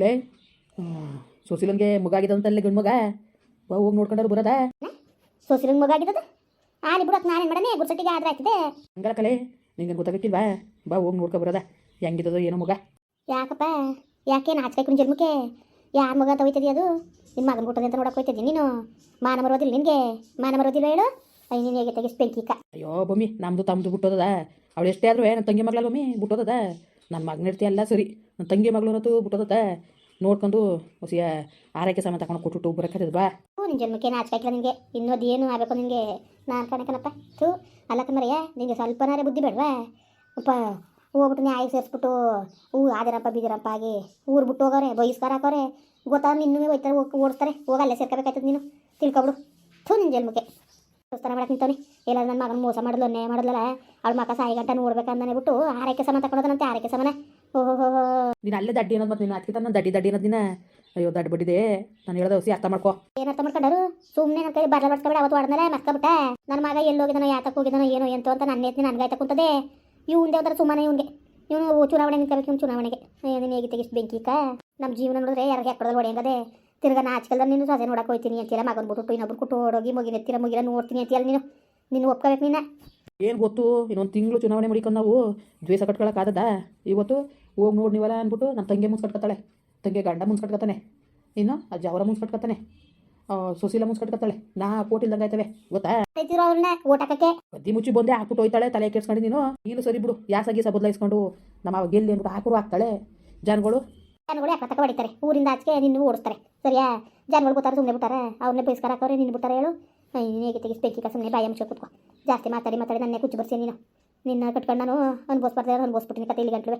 ಲೇ ಸುಶೀಲನ್ಗೆ ಮಗ ಆಗಿದಂತಲ್ಲೇ ಗಂಡು ಮಗ. ಬಾ ಹೋಗಿ ನೋಡ್ಕೊಂಡಾರು ಬರೋದಾ? ಸೋಸಿರಂಗ್ ಮಗ ಆಗಿದ್ದದ? ಆಲಿ ಬಿಡಕ್ ನಾನೇನು ಮಾಡನೆ ಗುರ್ಸಟ್ಟಿಗೆ ಆದ್ರೆ ಆಯ್ತದೆ. ಹಂಗಲ್ಲ ಕಲೆ ನಿಂಗೆ ಗೊತ್ತಾಗತ್ತಿಲ್ವಾ ಬಾ ಹೋಗಿ ನೋಡ್ಕೊ ಬರೋದ? ಹೆಂಗಿದ್ದದೋ ಏನೋ ಮಗ. ಯಾಕಪ್ಪ? ಯಾಕೆ ನಾಚ್ಕೈಕು ಜನ್ಮಕ್ಕೆ ಯಾರ ಮಗ ಅಂತ ಹೋಯ್ತದಿ ಅದು? ನಿಮ್ಮ ಮಗನ ಕೊಟ್ಟದೆ ಅಂತ ನೋಡಕ್ ಹೋಯ್ತಿದ್ದೀನಿ ನೀನು? ಮಾನ ಮರೋದಿಲ್ಲ ನಿನಗೆ? ಮಾನ ಮರೋದಿಲ್ಲ ಹೇಳು? ಅಯ್ಯ ನೀನು ಹೇಗೆ ತೆಗಿಸ್ ಬೆಂಕಿಕ ಅಯ್ಯೋ ಬೊಮ್ಮಿ ನಮ್ಮದು ತಮ್ಮದು ಬಿಟ್ಟೋದದ ಅವಳು ಎಷ್ಟೇ ಆದರೂ ನನ್ನ ತಂಗಿ ಮಗಳ ಬೊಮ್ಮಿ ಬಿಟ್ಟೋದದ ನನ್ನ ಮಗನ ಇರ್ತಿ ಎಲ್ಲ ಸರಿ. ನನ್ನ ತಂಗಿ ಮಗಳನ್ನತು ಬಿಟ್ಟೋದದ ನೋಡ್ಕೊಂಡು ಹೊಸಿಯ ಆರೈಕೆ ಸಾಮಾನು ತಗೊಂಡು ಕೊಟ್ಟು ಬರಕತ್ತದ ಬಾ. ಹ್ಞೂ ನಿನ್ನ ಜನ್ಮಕ್ಕೆ ನಾಚ್ಕಾಯ್ಕಿಲ್ಲ ನಿನಗೆ? ಇನ್ನೊಂದು ಏನು ಆಗಬೇಕು ನಿನಗೆ? ನಾನು ಕಣಕನಪ್ಪ ಥೂ, ಅಲ್ಲ ಕಮ್ಮರಯ್ಯ ನಿನಗೆ ಸ್ವಲ್ಪನಾರೇ ಬುದ್ಧಿ ಬೇಡವಾ? ಅಪ್ಪ ಹೋಗ್ಬಿಟ್ಟು ನ್ಯಾಯ ಸೇರಿಸ್ಬಿಟ್ಟು, ಹೂ ಆದಿರಪ್ಪ ಬೀದಿರಪ್ಪ ಆಗಿ ಊರು ಬಿಟ್ಟು ಹೋಗೋರೆ ಬಯಸ್ಕಾರ ಹಾಕೋರೆ ಗೊತ್ತಾಗ ನಿನ್ನೂ ಹೋಯ್ತಾರೆ ಓಡಿಸ್ತಾರೆ? ಹೋಗ ಅಲ್ಲೇ ಸೇರ್ಕೋಬೇಕಾಯ್ತದ ನೀನು? ತಿಳ್ಕೊಬಿಡು. ಥೂ ನಿನ್ನ ಜನ್ಮಕ್ಕೆ. ದೋಸ್ತಾನ ಮಾಡಕ್ಕೆ ನಿಂತವನಿ. ಎಲ್ಲ ನನ್ನ ಮಗನ ಮೋಸ ಮಾಡಿದ್ಲು, ಅನ್ಯಾಯ ಮಾಡಿದ್ಲಲ್ಲ? ಅವಳ ಮಕ್ಕ ಸಾಯಿ ಗಂಟ ನೋಡ್ಬೇಕಂದಾನೆ ಬಿಟ್ಟು ಆರೈಕೆ ಸಮ ತಗೊಂಡದಂತೆ ಆರೈಕೆ ಸಮನ. ನೀನು ಅಲ್ಲೇ ದಡ್ಡಿ ಅನ್ನೋದು ಮತ್ತೆ ನೀನು ಅದಕ್ಕೆ ದಡ್ಡಿ ದಡ್ಡಿ ಅನ್ನೋದು ದಿನ. ಅಯ್ಯೋ, ದಡ್ಡ ಬಡ್ಡಿದೆ. ನಾನು ಹೇಳೋದು ಹೊಸಿ ಅರ್ಥ ಮಾಡ್ಕೋ. ಏನ್ ಅರ್ಥ ಮಾಡ್ಕೊಂಡರು? ಸುಮ್ಮನೆ ನನ್ನ ಕೈ ಬರಲ ಬಡ್ಸ್ಕೊಬೇಡ ಅವತ್ತು ಹೊಡೆದ್ಮೇಲೆ ಮರ್ಕೊಬಿಟ್ಟೆ ನನ್ನ ಮಗ ಎಲ್ಲಿ ಹೋಗಿದಾನೋ ಯಾತಕ್ಕೆ ಹೋಗಿದಾನೋ, ಏನೋ ಎಂತೋ ಅಂತ ನನ್ನ ಎತ್ತಿ ನನಗಾಯ್ತಾ ಕುಂತದೆ. ಇವ್ನು ಹೋದ್ರೆ ಸುಮ್ಮನೆ ಇವ್ಗೆ ಇವನು ಚುನಾವಣೆ ನಿಂತ್ಕೋಬೇಕು ಇವ್ನು ಚುನಾವಣೆಗೆ. ನೀನು ಹೇಗಿತ್ತೆ ತೆಗಿಸ್ ಬೆಂಕಿಕ ನಮ್ಮ ಜೀವನ ನೋಡಿದ್ರೆ ಯಾರು ಹಾಕೊಡೋದು ಹೊಡೆಯಂಗದೆ. ತಿರ್ಗಾ ನಾಚಿಕಲ್ದ ನೀನು ಸೊಸೆ ನೋಡಕ್ಕೆ ಹೋಯ್ತೀನಿ ಅಂತೀರ ಮಗನ ಬಿಟ್ಟು ಇನ್ನೊಬ್ರು ಕುಟ್ಟು ಹೋಗಿ ಮುಗಿನ ಎತ್ತಿರ ಮುಗಿರ ನೋಡ್ತೀನಿ ಅಂತೀಯಲ್ಲ ನೀನು. ನೀನು ಒಪ್ಕೋಬೇಕು ನೀನು. ಏನು ಗೊತ್ತು? ಇನ್ನೊಂದು ತಿಂಗಳು ಚುನಾವಣೆ ಮಾಡಿಕೊಂಡು ನಾವು ದ್ವೇಷ ಕಟ್ಕೊಳಕ್ಕಾಗದ ಇವತ್ತು ಹೋಗಿ ನೋಡಿ ನೀವಲ್ಲ ಅಂದ್ಬಿಟ್ಟು ನಮ್ಮ ತಂಗಿ ಮುನ್ಸ್ ಕಟ್ಕತ್ತಾಳೆ ತಂಗಿ ಗಂಡ ಮುನ್ಸ್ ಕಟ್ಕತ್ತಾನೆ ಇನ್ನು ಅಜ್ಜ ಅವರ ಮುನ್ಸ್ ಕಟ್ಕತ್ತಾನೆ ಸುಶೀಲ ಮುನ್ಸ್ ಕಟ್ಕತ್ತಾಳೆ ನಾ ಕೋಟಿಲ್ದಂಗೆ ಆಯ್ತವೆ. ಗೊತ್ತಾ? ಬದ್ದಿ ಮುಚ್ಚಿ ಬಂದೆ ಹಾಕ್ಬಿಟ್ಟು ಹೋಯ್ತಾಳೆ ತಲೆ ಕೆಡ್ಸ್ಕೊಂಡು ನೀನು. ನೀನು ಸರಿ ಬಿಡು. ಯಾ ಸಗಿ ಸ ಬದಲಾಯಿಸ್ಕೊಂಡು ನಮ್ಮ ಗೆಲ್ಲಿ ಅಂದ್ಬಿಟ್ಟು ಹಾಕುರು ಹಾಕ್ತಾಳೆ. ಜನಗಳು? ಜನಗಳು ಯಾಕೆ ತಕ ಹೊಡಿತಾರೆ? ಊರಿಂದ ಆಚೆಗೆ ನಿನ್ನ ಓಡಿಸ್ತಾರೆ. ಸರಿಯಾ? ಜನಗಳು ಗೊತ್ತಾರೆ ಸುಮ್ಮನೆ ಬಿಟ್ಟಾರೆ. ಅವ್ರನ್ನೇ ಬೈಸ್ಕರ ಹಾಕೋರೆ ನಿನ್ನ ಬಿಟ್ಟಾರೆ ಹೇಳು. ಹೇಗೆ ತೆಗಿಸ್ ಬೆಂಕಿಕ ಸುಮ್ಮನೆ ಬಾಯ ಮುಚ್ಚ ಕುತ್ಕೋ. ಜಾಸ್ತಿ ಮಾತಾಡಿ ಮಾತಾಡಿ ನನ್ನೇ ಕುಚ್ಚು ಬರ್ಸಿ ನೀನು. ನಿನ್ನ ಕಟ್ಕೊಂಡು ನಾನು ಅನ್ಭವಿಸ್ಬಾರ್ದು ಅನ್ಭವಿಸ್ಬಿಟ್ಟಿನಿ ಕತೆ ಇಲ್ಲಿ ಗಂಟ್ಲುವೆ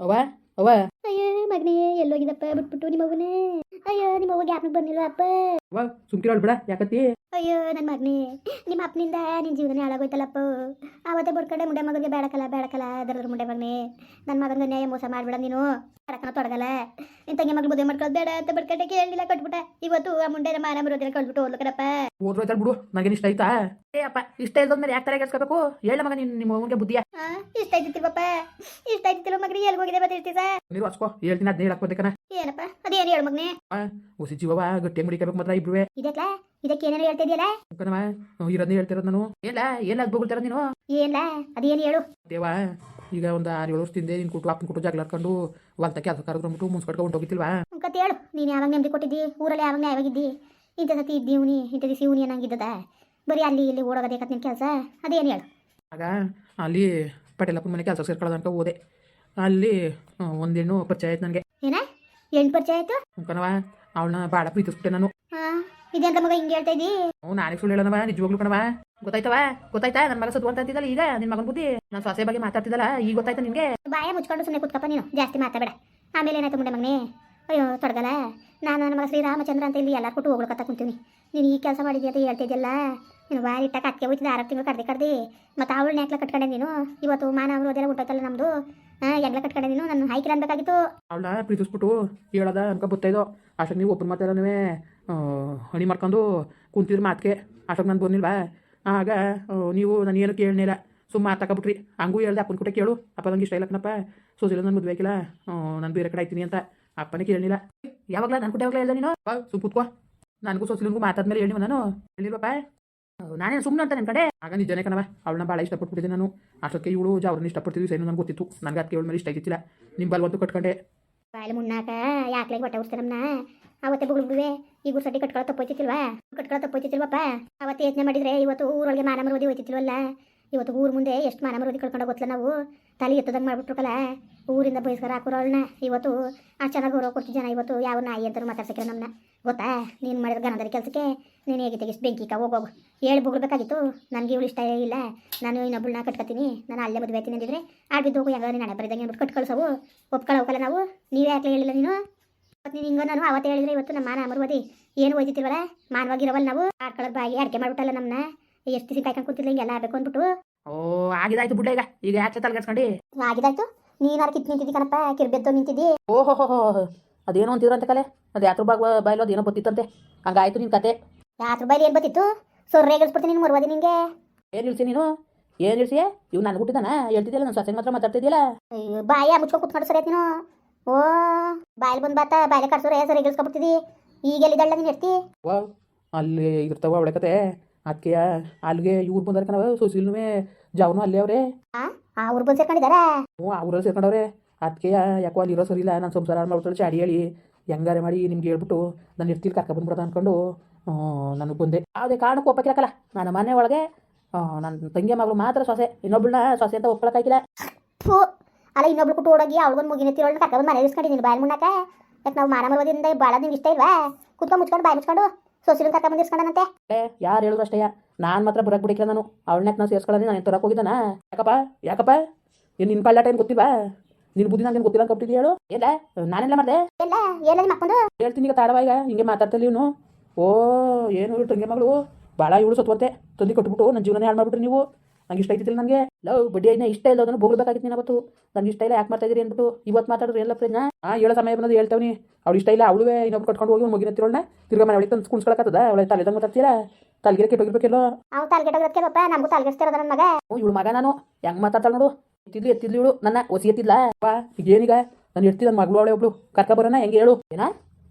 ಅವ ಅವ ಅಯ್ಯೋ ಮಗನೇ ಎಲ್ಲೋಗಿದಪ್ಪ ಬಿಟ್ಬಿಟ್ಟು ನಿಮ್ಮ ಮಗನೇ ಅಯ್ಯೋ ನಿಮ್ಮ ಅವ್ವ ಗ್ಯಾಪ್ನಿಗೆ ಬಂದಿಲ್ಲ ಅಪ್ಪ. ವಾ ಸುಮ್ಕಿರೋಳು ಬಿಡ ಯಾಕತ್ತಿ? ಅಯ್ಯೋ ನನ್ನ ಮಗನೇ ನಿಮ್ಮ ಅಪ್ಪನಿಂದ ನಿನ್ನ ಜೀವನ ಹಾಳಾಗೋಯ್ತಲ್ಲಪ್ಪ. ಆವತ್ತೇ ಬರ್ಕಡೆ ಮುಂಡೆ ಮಗನಿಗೆ ಬೇಡಕಲ್ಲ ಬೇಡಕಲ್ಲ ಅದರದ್ರ ಮುಂಡೆ ಮಗನೇ. ನನ್ನ ಮಗನಿಗೆ ನ್ಯಾಯ ಮೋಸ ಮಾಡ್ಬೇಡ ನೀನು. ಕಡಕನ ತೊಡಗಲ್ಲ. ನಿನ್ನ ತಂಗಿ ಮಗಳು ಮದುವೆ ಮಾಡ್ಕೊಳ್ಳೋದು ಬೇಡ ಅಂತ ಬರ್ಕಡೆ ಕೇಳಲಿಲ್ಲ ಕಟ್ಬಿಟ್ಟ. ಇವತ್ತು ಆ ಮುಂಡೆ ಮಾನ ಬರೋದಿಲ್ಲ ಕಳ್ಬಿಟ್ಟು ಓದ್ಲಕಡಪ್ಪ ಓದ್ರೋಯ್ತಾಳ ಬಿಡು ನನಗೇನು ಇಷ್ಟ ಆಯ್ತಾ? ಏ ಅಪ್ಪ ಇಷ್ಟ ಇಲ್ದೋದ್ಮೇಲೆ ಯಾಕೆ ತಲೆ ಕೆಡ್ಸ್ಕೋಬೇಕು? ಹೇಳ ಮಗ ನೀನು ನಿಮ್ಮ ಮಗನಿಗೆ ಬುದ್ಧಿಯ. ಇಷ್ಟ ಆಯ್ತಿಲ್ವಪ್ಪ ಇಷ್ಟ ಆಯ್ತಿಲ್ವ ಮಗನಿಗೆ ಎಲ್ಲಿ ಹೋಗಿದೆ ಬರ್ತಿರ್ತೀಸ ನೀರು ಹಚ್ಕೋ ಹೇಳ್ತೀನಿ ಅದನ್ನ ಹೇಳಕ್ ಬಂದೇಕನ ಏನಪ್ಪ ಅದೇನು ಹೇಳು ಮಗನೇ? ಹೊಸಿ ಜೀವವ ಗಟ್ಟಿಯಾಗಿ ಮುಡಿಕಬೇಕು ಮಾತ್ರ ಇಬ್ರುವೆ. ಇದಕ್ಲ? ಇದಕ್ಕೆ ಏನೇನು ಹೇಳ್ತಿದ್ಯಲ್ಲ? ಕಣವ ಇರೋದನ್ನ ಹೇಳ್ತಿರೋದು ನಾನು. ಏನ ಏನ್ ಅದು ಬೊಗಳ್ತಾರ ನೀನು? ಏನ ಅದೇನು ಹೇಳು. ದೇವ ಈಗ ಒಂದು ಆರು ಏಳು ವರ್ಷದಿಂದ ನಿನ್ ಕುಟು ಅಪ್ಪನ ಕುಟು ಜಗಳ ಆಡ್ಕೊಂಡು ಅದು ಕೆಲಸ ಕರೆದ್ಬಿಟ್ಟು ಮುನ್ಸ್ ಕಟ್ಕೊಂಡು ಹೋಗಿತ್ತಿಲ್ವಾ ಕತೆ ಹೇಳು. ನೀನು ಯಾವಾಗ ನೆಮ್ಮದಿ ಕೊಟ್ಟಿದ್ದಿ? ಊರಲ್ಲಿ ಯಾವಾಗ ಯಾವಾಗಿದ್ದಿ ಇಂಥ ಸತಿ ಇದ್ದಿ ಇವ್ನಿ ಇಂಥ ದಿವಸ ಇವ್ನಿ ಅನ್ನಂಗಿದ್ದದ? ಬರೀ ಅಲ್ಲಿ ಇಲ್ಲಿ ಓಡೋಗದೇಕತ್ ನಿನ್ನ ಕೆಲಸ? ಅದೇನು ಹೇಳು. ಆಗ ಅಲ್ಲಿ ಪಟೇಲಪ್ಪನ ಮನೆ ಕೆಲಸ ಸೇರ್ಕೊಳ್ಳೋದನ್ಕ ಹೋದೆ. ಅಲ್ಲಿ ಒಂದೇನು ಪರಿಚಯ ಆಯ್ತು ನನಗೆ. ಏನ? ಹೆಣ್ಣು ಪರಿಚಯ ಆಯ್ತು? ಕಣವ ಅವಳನ್ನ ಭಾಳ ಪ್ರೀತಿಸ್ಬಿಟ್ಟೆ ನಾನು. ಹಾಂ ಇದೆಂತ ಮಗ ಹಿಂಗೆ ಹೇಳ್ತಾ ಇದ್ದಿ ಅವ್ನು ನಾನೇ ಸುಳ್ಳು ಹೇಳೋಣವ ನಿಜವಾಗ್ಲು ಕಣವ ಗೊತ್ತಾಯ್ತವ ಗೊತ್ತಾಯ್ತಾ? ನನ್ನ ಮಗ ಅಂತ ಅಂತಿದ್ದಲ್ಲ ಈಗ ನಿನ್ನ ಮಗನ ಬುದ್ಧಿ? ನಾನು ಸೊಸೆ ಬಗ್ಗೆ ಮಾತಾಡ್ತಿದ್ದಲ್ಲ ಈಗ ಗೊತ್ತಾಯ್ತಾ ನಿನಗೆ ಬಾಯ ಮುಚ್ಕೊಂಡು ಸುಮ್ಮನೆ ಕೂತ್ಕಪ್ಪ ನೀನು ಜಾಸ್ತಿ ಮಾತಾಡಬೇಡ. ಆಮೇಲೆ ಏನಾಯ್ತು ಮುಂಡೆ ಮಗನೇ? ಅಯ್ಯೋ ತೊಡಗಲ್ಲ. ನಾನು ನನ್ನ ಮಗ ಶ್ರೀರಾಮಚಂದ್ರ ಅಂತ ಇಲ್ಲಿ ಎಲ್ಲರೂ ಕೊಟ್ಟು ಹೋಗ್ಲಕತ್ತ ಕುಂತೀನಿ. ನೀನು ಈ ಕೆಲಸ ಮಾಡಿದ್ಯ ಅಂತ ಹೇಳ್ತಿದ್ಯಲ್ಲ ನೀನು ಬಾರಿ ಇಟ್ಟ ಕಟ್ಕೆ ಹೋಯ್ತಿದ್ದೆ ಆರು ತಿಂಗಳು ಕಡ್ದು ಕಡ್ದು. ಮತ್ತು ಅವಳನ್ನ ಯಾಕೆ ಕಟ್ಕೊಂಡೆ ನೀನು? ಇವತ್ತು ಮಾನ ಅವರು ಅದೆಲ್ಲ ಉಂಟೋಯ್ತಲ್ಲ ನಮ್ಮದು ಹಾಂ ಎಲ್ಲ ಕಟ್ಕೊಂಡೆ ನೀನು ನನ್ನ ಹೈಕಿಲ್ ಅನ್ಬೇಕಾಗಿತ್ತು. ಅವಳ ಪ್ರೀತಿಸ್ಬಿಟ್ಟು ಹೇಳದ ಅನ್ಕೊ ಗೊತ್ತಾಯ್ತು ಅಷ್ಟಕ್ಕೆ ನೀವು ಓಪನ್ ಮಾತಾಡನು ಹಣಿ ಮಾಡ್ಕೊಂಡು ಕುಂತಿದ್ರು ಮಾತಿಗೆ. ಅಷ್ಟಕ್ಕೆ ನಾನು ಬಂದಿಲ್ವಾ ಆಗ ನೀವು ನಾನು ಏನು ಕೇಳಲಿಲ್ಲ ಸುಮ್ಮ ಮಾತಾಕಬಿಟ್ರಿ ಹಂಗೂ ಹೇಳ್ದೆ, ಅಪ್ಪನ ಕೂಟ ಕೇಳು. ಅಪ್ಪ ನಂಗೆ ಇಷ್ಟ ಇಲ್ಲ ಕಣಪ್ಪ. ಸೋಸಿಲ್ಲ ನಾನು ಮದುವೆ ನಾನು ಬೇರೆ ಕಡೆ ಆಯ್ತೀನಿ ಅಂತ. ಅಪ್ಪನೇ ಕೇಳಲಿಲ್ಲ ಯಾವಾಗಲ ನನ್ನ ಕೂಟ ಯಾವಾಗಲೇ ಹೇಳ್ದೆ ನೀನು? ಸುಮ್ ಕೂತ್ಕೋ. ನನಗೂ ಸೋಸಿಲಿಗೂ ಮಾತಾದ್ಮೇಲೆ ಹೇಳಿ ನಾನು ಹೇಳಿಲ್ವಪ್ಪ? ನಾನೇನು ಸುಮ್ಮನೆ ಅಂತ ನಿಮ್ಮ ಕಡೆ? ಆಗ ನಿಜನೇ ಕಣವ ಅವಳನ್ನ ಭಾಳ ಇಷ್ಟಪಟ್ಬಿಟ್ಟಿದ್ದೆ ನಾನು. ಅಷ್ಟಕ್ಕೆ ಇವಳು ಅವ್ರನ್ನ ಇಷ್ಟಪಡ್ತಿದ್ವಿ ಸೈನು ನನಗೆ ಗೊತ್ತಿತ್ತು. ನನಗೆ ಅದಕ್ಕೆ ಇವಳ ಮೇಲೆ ಇಷ್ಟ ಆಗಿತ್ತಿಲ್ಲ ನಿಮ್ಮ ಬಲ್ವಂತೂ ಕಟ್ಕೊಂಡೆ. ಬಾಯಲ್ಲಿ ಮುನ್ನಾಕ ಯಾಕೆ ಹೊಟ್ಟೆ ಉಡ್ತಾರೆ ನಮ್ಮನ್ನ ಅವತ್ತೆ ಬುಗುಳ್ಬಿಡುವೆ ಈಗ ಸಡ್ಡಿ ಕಟ್ಕೊಳ್ಳೋ ತಪ್ಪೋಯ್ತಿಲ್ವಾ ಕಟ್ಕೊಳ್ಳೋ ತಪ್ಪೋಯ್ತಿಲ್ವಪ್ಪ ಅವತ್ತು ಯೋಚನೆ ಮಾಡಿದ್ರೆ ಇವತ್ತು ಊರೊಳಗೆ ಮಾನ ಮರೋದಿ ಹೋಯ್ತಿಲ್ವಲ್ಲ ಇವತ್ತು ಊರ ಮುಂದೆ ಎಷ್ಟು ಮಾನ ಮರೋದಿ ಕಳ್ಕೊಂಡು ಗೊತ್ತಲ್ಲ ನಾವು. ತಲೆ ಎತ್ತದಂಗೆ ಮಾಡ್ಬಿಟ್ರಕಲ್ಲ ಊರಿಂದ ಬಯಸ್ಕರ ಹಾಕೋರಳ್ನ ಇವತ್ತು ಆ ಚೆನ್ನಾಗಿ ಗೌರವ ಕೊಡ್ತಿದ್ದ ಜನ, ಇವತ್ತು ಯಾವ ನಾಯಿ ಅಂತ ಮಾತಾಡ್ಸಕ್ಕೆ ನಮ್ಮನ್ನ ಗೊತ್ತಾ? ನೀನು ಮಾಡಿದ ಗನದ ಕೆಲಸಕ್ಕೆ ನೀನು ಹೇಗೆ ತೆಗಿಸ್? ಬೆಂಕಿಕ ಹೋಗೋಗು ಹೇಳಿ ಬುಗ್ಬೇಕಾಗಿತ್ತು ನನಗೆ ಇವಳು ಇಷ್ಟ ಇಲ್ಲ. ನಾನು ಇನ್ನೊಬ್ಬಳನ್ನ ಕಟ್ಕೊತೀನಿ. ನಾನು ಅಲ್ಲೇ ಮದುವೆ ಆಯ್ತೀನಿ ಅಂದಿದ್ರೆ ಆಡ್ ಬಿದ್ದು ಹೋಗು ಹೆಂಗ ನೀನು ಬರಿದಂಗೆ ಅಂದ್ಬಿಟ್ಟು ಕಟ್ ಕಳ್ಸವು ಒಪ್ಕೊಳ್ಳೋಕಲ್ಲ ನಾವು. ನೀವೇ ಯಾಕೆ ಹೇಳಿಲ್ಲ ನೀನು? ಮತ್ತು ನೀನು ಹಿಂಗೆ ನಾನು ಅವತ್ತು ಹೇಳಿದ್ರೆ ಇವತ್ತು ನಮ್ಮ ಮಾನ ಅಮರ್ವದಿ. ಏನು ಓದಿತಿಲ್ವಲ್ಲ ಮಾನವಾಗಿರವಲ್ಲ ನಾವು. ಆಡ್ಕೊಳ್ಳೋದು ಬಾಯಿ ಅಡಿಕೆ ಮಾಡ್ಬಿಟ್ಟಲ್ಲ ನಮ್ಮನ್ನ ಎಷ್ಟು ದಿವಸ ಕಾಯ್ಕೊಂಡು ಕೂತಿಲ್ಲ ಹಿಂಗೆಲ್ಲ ಆಗಬೇಕು ಅಂದ್ಬಿಟ್ಟು. ಓ ಆಗಿದಾಯ್ತು ಬಿಡ್ಲೆ ಈಗ. ಈಗ ಯಾಕೆ ತಲೆಗೆಡ್ಸ್ಕೊಂಡು ಆಗಿದಾಯ್ತು. ನೀನು ಕಿತ್ ನಿಂತಿದ್ದಿ ಕಣಪ್ಪ? ಕಿರ್ಬೆದ್ದು ನಿಂತಿದ್ದಿ. ಓಹೋ ಹೋ ಹೋ ಅದೇನೋ ಅಂತಿದ್ರಂತೆ ಕಲೆ? ಅದು ಯಾತ್ರ ಬಾಗ ಬಾಯ್ಲು ಅದೇನೋ ಬತ್ತಿತ್ತಂತೆ. ಹಂಗಾಯ್ತು ನಿನ್ನ ಕತೆ. ಯಾತ್ರ ಬೈಲಿ ಏನು ಬತ್ತಿತ್ತು? ಸೊರ್ರೆ ಗೆಲ್ಸ್ಬಿಡ್ತೀನಿ ನೀನು ಮರ್ವಾದಿ ನಿಂಗೆ. ಏನ್ ಇಳ್ಸಿ ನೀನು? ಏನ್ ಇಳಿಸಿ ಇವ್ ನಾನು ಹುಟ್ಟಿದಾನ? ಹೇಳ್ತಿದ್ದಿಲ್ಲ ನನ್ನ ಸೊಸೆ ಮಾತ್ರ ಮಾತಾಡ್ತಿದ್ದಿಲ್ಲ ಬಾಯ ಮುಚ್ಕೊ ಕುತ್ಕೊಂಡು ಸರಿ ನೀನು. ಓ ಬಾಯಲ್ಲಿ ಬಂದ್ ಬಾತ ಬಾಯಿಲೆ ಕರ್ಸೋರೆ ಸರಿ ಇಗಿಸ್ಕೊಬಿಡ್ತಿದಿ ಈಗ ಎಲ್ಲಿದ್ದಾಳ ನೀನು ಎಡ್ತಿ ಓ ಅಲ್ಲಿ ಇರ್ತಾವ ಅವಳೆ ಕತೆ. ಅದಕ್ಕೆ ಅಲ್ಲಿಗೆ ಇವ್ರು ಬಂದಾರ ಕಣವ ಸುಶೀಲ್ನೂ ಜಾವನು ಅಲ್ಲೇ ಅವ್ರೆ. ಆ ಊರು ಬಂದು ಸೇರ್ಕೊಂಡಿದಾರ ಹ್ಞೂ ಆ ಊರಲ್ಲಿ ಸೇರ್ಕೊಂಡವ್ರೆ. ಅದಕ್ಕೆ ಯಾಕೋ ಅಲ್ಲಿ ಇರೋ ಸರಿ ಇಲ್ಲ ನಾನು ಸಂಸಾರ ಮಾಡ್ಬಿಟ್ಟು ಚಾಡಿ ಹೇಳಿ ಹೆಂಗಾರೆ ಮಾಡಿ ನಿಮ್ಗೆ ಹೇಳ್ಬಿಟ್ಟು ನಾನು ಇರ್ತಿಲ್ ಕರ್ಕ ಬಂದ್ಬಿಡೋದು ಅಂದ್ಕೊಂಡು ನನಗೆ ಬಂದೆ. ಯಾವುದೇ ಕಾರಣಕ್ಕೂ ಒಪ್ಪಕ್ಕಿರಕ್ಕಲ್ಲ ನನ್ನ ಮನೆ ಒಳಗೆ ನನ್ನ ತಂಗಿ ಮಗಳು ಮಾತ್ರ ಸೊಸೆ ಇನ್ನೊಬ್ಳನ್ನ ಸೊಸೆ ಅಂತ ಒಪ್ಕೊಳಕ್ಕಾಗಿಲ್ಲ ಹೋ ಅಲ್ಲ ಇನ್ನೊಬ್ಳು ಕುಟ್ಟು ಓಡೋಗಿ ಅವ್ಳಿಗೊಂದು ಮುಗಿನ ಕರ್ಕ ಬಂದು ಮನೆ ಇಸ್ಕೊಂಡಿದ್ದೀನಿ ಬಾಯಿ ಮುಂಡಕ್ಕೆ ಯಾಕೆ ನಾವು ಮಾನ ಮರೋದಿಂದ ಭಾಳ ನಿಮ್ಗೆ ಇಷ್ಟ ಇಲ್ವಾ? ಕುತ್ಕೊಂಡು ಮುಚ್ಕೊಂಡು ಬಾಯಿ ಮುಚ್ಕೊಂಡು ಕರ್ಕ ಬಂದು ಇಸ್ಕೊಂಡನಂತೆ ಏ ಯಾರು ಹೇಳಿದ್ರು ಅಷ್ಟೇ ನಾನು ಮಾತ್ರ ಬರಕ್ಕೆ ಬಿಡಿಕಿಲ್ಲ ನಾನು. ಅವಳನ್ನ ನಾನು ಸೇರ್ಸ್ಕೊಳ್ಳೋದು ನಾನು ತರಕ್ಕೆ ಹೋಗಿದ್ದಾನ? ಯಾಕಪ್ಪ? ಯಾಕಪ್ಪ? ಏನು ನಿನ್ನ ಪಾಲ್ಯ ಟೈಮ್ ಗೊತ್ತಿಲ್ವಾ? ನಿನ್ನ ಬುದ್ಧಿ ನನಗೆ ಗೊತ್ತಿಲ್ಲ ಅಂತ ಹೇಳು? ಎಲ್ಲ? ನಾನೆಲ್ಲ ಮಾಡಿದೆ? ಎಲ್ಲ ಎಲ್ಲ ನಿಮ್ಮ ಹೇಳ್ತೀನಿ ಈಗ ತಾಡವ ಈಗ ಹಿಂಗೆ ಮಾತಾಡ್ತಲ್ಲ ಇವನು. ಓ ಏನು ಇವ್ರು ತಂಗಿ ಮಗಳು? ಭಾಳ ಇವಳು ಸತ್ವಂತೆ ತಂದಿ ಕೊಟ್ಬಿಟ್ಟು ನನ್ನ ಜೀವನ ಹಾಳು ಮಾಡ್ಬಿಟ್ರಿ ನೀವು. ನಂಗೆ ಇಷ್ಟ ಐತಿಲ್ಲ ನನಗೆ. ಲವ್ ಬಡ್ಡಿ ಐನ ಇಷ್ಟ ಇಲ್ಲ ಅದನ್ನು ಬೋಗ್ಬೇಕಾಗಿತ್ತು ನೀನು ಅವತ್ತು. ನನಗೆ ಇಷ್ಟ ಇಲ್ಲ ಯಾಕೆ ಮಾಡ್ತಾ ಇದ್ದೀರಿ ಅಂದ್ಬಿಟ್ಟು. ಇವತ್ತು ಮಾತಾಡಿದ್ರು ಎಲ್ಲ ಫ್ರೆಂಡ್ನ ಹಾಂ ಹೇಳೋ ಸಮಯ ಬಂದು ಹೇಳ್ತಾವ್ನಿ. ಅವ್ಳು ಇಷ್ಟ ಇಲ್ಲ ಅವಳುವೆ ಇನ್ನೊಬ್ರು ಕಟ್ಕೊಂಡು ಹೋಗಿ ಮುಗಿನ ತಿರೋಳ್ನ ತಿರ್ಗ ಮನೆ ಅವಳಿಗೆ ತಂದು ಕುಣಿಸ್ಕೊಳಕತ್ತದ? ಅವಳ ತಲೆದಂಗೆ ಮಾತಾಡ್ತೀರಾ ತಲೆಗೆ ಕೆಟ್ಟೋಗಿರ್ಬೇಕೆಲ್ಲೋ ಅವ್ನು ತಲೆಗೆ ಪಾಪ ನಮಗೂ ತಾಲ್ಗೆಸ್ತಿರೋದ ನನ್ನ ಮಗ. ಇವಳು ಮಗ ನಾನು. ಹೆಂಗೆ ಮಾತಾಡ್ತಾಳೆ ನೋಡು. ಎತ್ತಿದ್ಲು ಎತ್ತಿದ್ಲು ಇವಳು. ನನ್ನ ಒಸಿ ಎತ್ತಿದ್ಲ? ಬಾ ಈಗ ಏನೀಗ ನಾನು ಎತ್ತಿ ನನ್ನ ಮಗಳು, ಅವಳೆ ಒಬ್ಳು. ಕರ್ಕ ಬರೋಣ, ಹೆಂಗೆ ಹೇಳು? ಏನ?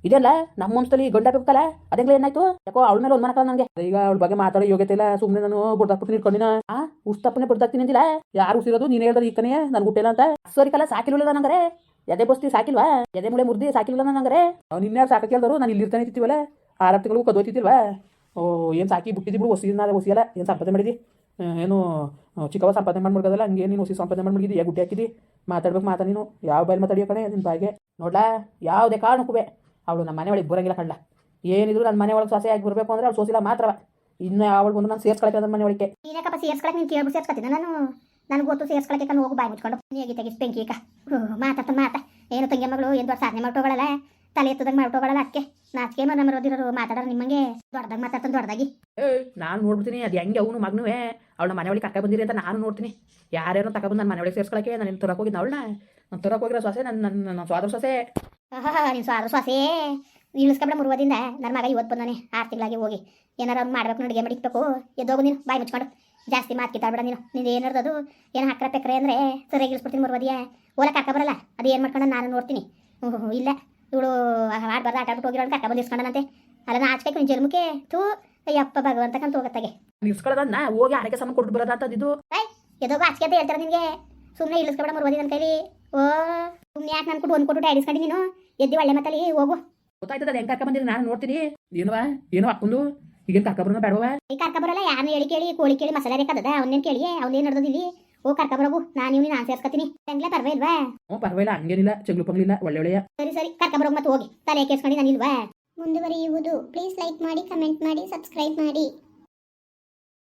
ಇದೆಲ್ಲ ನಮ್ಮ ವಂಶದಲ್ಲಿ ಗಂಡ ಬೇಕಲ್ಲ ಅದೆಲ್ಲ ಏನಾಯ್ತು? ಯಾಕೋ ಅವಳ ಮೇಲೆ ಒಂದು ಮನಕಲ್ಲ ನನಗೆ. ಈಗ ಅವಳ ಬಗ್ಗೆ ಮಾತಾಡೋ ಯೋಗ್ಯತೆ ಇಲ್ಲ. ಸುಮ್ಮನೆ ನಾನು ಬಡ್ದಾಕ್ಬಿಟ್ಟು ನಿಟ್ಕೊಂಡಿನ ಆ ಉಸ್ತಪ್ಪನೆ ಬಡ್ದಾಕ್ತೀನಿ ಅಂದಿಲ್ಲ ಯಾರು ಉಸಿರೋದು? ನೀನು ಹೇಳಿದ್ರೆ ಈ ಕನೇ ನನ್ಗೆ ಅಂತ. ಸರಿ ಕಲ್ಲ ಸಾಕಿಲ್ವಲ್ಲ ನಂಗರೆ? ಎದೆ ಬಸ್ತಿ ಸಾಕಿಲ್ವಾ? ಎದೆ ಮುಳೆ ಮುರ್ದಿ ಸಾಕಿಲ್ವಲ್ಲ ನಂಗರೆ? ಅವ್ನು ಇನ್ಯಾರು ಸಾಕ ಕೇಳಿದ್ರು ನಾನು ಇಲ್ಲಿ ಇರ್ತಾನೆ ಇರ್ತೀವಲ್ಲ ಆರು ತಿಂಗಳು ಕದೋತಿತ್ತಿಲ್ವಾ ಓ, ಏನ್ ಸಾಕಿ ಬಿಟ್ಟಿದ್ದಿ ಬಿಡು, ಒಸಿ ಹೊಸಿಯಲ್ಲ ಏನು ಸಂಪಾದನೆ ಮಾಡಿದಿ? ಏನು ಚಿಕ್ಕವ ಸಂಪಾದನೆ ಮಾಡಿ ಮುಡ್ಕೋದಲ್ಲ ಹಂಗೆ ನೀನು ಹೊಸಿ ಸಂಪಾದನೆ ಮಾಡಿ ಯಾ ಗುಡ್ಡೆ ಹಾಕಿದಿ, ಮಾತಾಡ್ಬೇಕು ಮಾತಾ ನೀನು, ಯಾವ ಬಾಯಲ್ಲಿ ಮಾತಾಡಿಯೋ ಕಣೆ ನಿನ್ನ ಬಾಯಿಗೆ. ನೋಡ್ಲಾ, ಯಾವುದೇ ಕಾರಣಕ್ಕೂ ಅವಳು ನಮ್ಮ ಮನೆಯೊಳಗೆ ಒಳಗೆ ಕಂಡ ಕಣ್ಲ. ಏನಿದ್ರು ನನ್ನ ಮನೆ ಒಳಗೆ ಸೊಸೆ ಆಗಿ ಬರಬೇಕು ಅಂದ್ರೆ ಅವ್ಳು ಸೋಸಿಲ್ಲ ಮಾತ್ರ ಇನ್ನು ಅವಳು ಬಂದು ನಾನು ಸೇರ್ಸ್ಕೊಳಕ್ಕೆ ನನ್ನ ಮನೆಯೊಳಗೆ ಒಳಗೆ ನೀನಕ್ಕಪ್ಪ ಸೇರ್ಸ್ಕೊಳಕ್ಕೆ ನೀನು ಕೇಳ್ಬಿಟ್ಟು ಸೇರ್ಸ್ಕೊತೀನಿ ನಾನು, ನನಗೆ ಗೊತ್ತು ಸೇರ್ಸ್ಕೊಳಕ್ಕೆ ಕಣ್ಣು ಹೋಗಿ ಬಾಯಿ ಮುಚ್ಕೊಂಡು. ಹೇಗೆ ತೆಗಿಸ್ ಬೆಂಕಿ ಮಾತಾ ಏನು ತಂಗಿ ಮಗಳು ಎಂದು ಸಾಧನೆ ಮಾಡ್ಕೋಗಳಲ್ಲ ತಲೆ ಎತ್ತದಾಗ ಮಾಡ್ಕೋಗಳಲ್ಲ ಅದಕ್ಕೆ ನಾಚಿಕೆ ಮನ ಮರೋದಿರೋರು ಮಾತಾಡೋರು ನಿಮ್ಮಂಗೆ. ದೊಡ್ಡದಾಗ ಮಾತಾಡ್ತಾನೆ ದೊಡ್ಡದಾಗಿ. ನಾನು ನೋಡ್ಬಿಡ್ತೀನಿ ಅದು ಹೆಂಗೆ ಅವನು ಮಗನುವೆ. ಅವಳ ಮನೆ ಒಳಗೆ ಕರ್ಕ ಬಂದಿರಿ ಅಂತ ನಾನು ನೋಡ್ತೀನಿ. ಯಾರ್ಯಾರು ತಗೊಬಂದು ನನ್ನ ಮನೆ ಒಳಗೆ ಸೇರ್ಸ್ಕೊಳಕ್ಕೆ ನಾನು ತರಕ್ಕೆ ಹೋಗಿದ್ದೆ ಅವಳನ್ನ. ನಾನು ತರಕ್ಕೆ ಹೋಗಿರೋ ಸೊಸೆ ನನ್ನ ನನ್ನ ನನ್ನ ಸ್ವಾದ್ರ ಸೊಸೆ. ನೀನು ಸ್ವಾದ್ರ ಸ್ವಾಸೆ ಇಳಿಸ್ಕೊಂಬಿಡ ಮುರುವದಿಂದ. ನನ್ನ ಮಗ ಇವತ್ತು ಬಂದಾನೆ. ಆರು ತಿಂಗಳಾಗಿ ಹೋಗಿ. ಏನಾರ ಅವ್ನು ಮಾಡ್ಬೇಕು ಅಡುಗೆ ಮಾಡಿಕ್ಬೇಕು ಎದ್ದೋಗು ನೀನು ಬಾಯಿ ಮುಚ್ಕೊಂಡು. ಜಾಸ್ತಿ ಮಾತು ಕಿತ್ತಾಡ್ಬೇಡ ನೀನು. ನಿಂದು ಏನಿರೋದು ಏನು ಹಾಕ್ರೆ ಪೆಕ್ರೆ ಅಂದರೆ ಸರಿಯಾಗಿ ಇಳಿಸ್ಬಿಡ್ತೀನಿ ಮುರುವದಿಯ. ಓಲಕ್ಕೆ ಹಾಕ ಬರಲ್ಲ ಅದು ಏನು ಮಾಡ್ಕೊಂಡು ನಾನು ನೋಡ್ತೀನಿ. ಹ್ಞೂ ಇಲ್ಲ. ಇವಳು ಆಡ್ಬಾರ್ದು ಆಟ ಆಡ್ಬಿಟ್ಟು ಹೋಗಿರೋ ಅಂತ ಬಂದು ಇಸ್ಕೊಂಡನಂತೆ ಅಲ್ಲ ನಾಚಿಕೆ ನಿನ್ನ ಜನ್ಮಕ್ಕೆ ತೂ ಅಯ್ಯಪ್ಪ ಭಗವಂತಕ್ಕಂತ ಹೋಗತ್ತಾಗೆ. ನಿಲ್ಸ್ಕೊಳ್ಳೋದನ್ನ ಹೋಗಿ ಆರಕ್ಕೆ ಸಮ ಕೊಟ್ಟು ಬರೋದ ಏಯ್ ಎದೋಗು ಆಚಿಕೆ ಅಂತ ಹೇಳ್ತಾರೆ ನಿನಗೆ. ಸುಮ್ಮನೆ ಇಳಿಸ್ಕೊಬೇಡ ಮುರುವದಿ ನನ್ನ ಕೈಲಿ. ಓ ಸುಮ್ಮನೆ ಯಾಕೆ ನಾನು ಕೊಟ್ಟು ಒಂದು ಕೊಟ್ಟು ಇಡಿಸ್ಕೊಂಡು ನೀನು? ಎದ್ದಿ ಒಳ್ಳೆ ಮತ್ತಲ್ಲಿ ಹೋಗು. ಗೊತ್ತಾಯ್ತದ ಹೆಂಗೆ ಕರ್ಕ ಬಂದಿರಿ? ನಾನು ನೋಡ್ತೀನಿ. ಏನವ ಏನೋ ಹಾಕೊಂಡು ಈಗೇನು ಕರ್ಕ ಬರೋಣ ಬೇಡವ ಈ ಕರ್ಕ ಬರಲ್ಲ ಯಾರನ್ನ ಹೇಳಿ ಕೇಳಿ ಕೋಳಿ ಕೇಳಿ ಮಸಾಲೆ ಬೇಕಾದ ಅವನೇನು ಕೇಳಿ? ಅವನೇನು ನಡೆದೋದು ಇಲ್ಲಿ? ಓ ಕರ್ಕ ಬರೋಗು. ನಾನು ಇವ್ನಿ ನಾನು ಸೇರ್ಸ್ಕೊತೀನಿ ಹೆಂಗ್ಲೇ ಪರ್ವಾಗಿಲ್ವಾ? ಹ್ಞೂ ಪರವಾಗಿಲ್ಲ ಹಂಗೇನಿಲ್ಲ. ಚಗ್ಲು ಪಂಗ್ಲಿಲ್ಲ ಒಳ್ಳೆ ಒಳ್ಳೆಯ ಸರಿ ಸರಿ. ಕರ್ಕ ಬರೋಗು ಮತ್ತೆ ಹೋಗಿ. ತಲೆ ಕೇಸ್ಕೊಂಡು ನಾನು ಇಲ್ವಾ? ಮುಂದುವರಿಯುವುದು. ಪ್ಲೀಸ್ ಲೈಕ್ ಮಾಡಿ ಕಮೆಂಟ್ ಮಾಡಿ ಸಬ್ಸ್ಕ್ರೈಬ್ ಮಾಡಿ.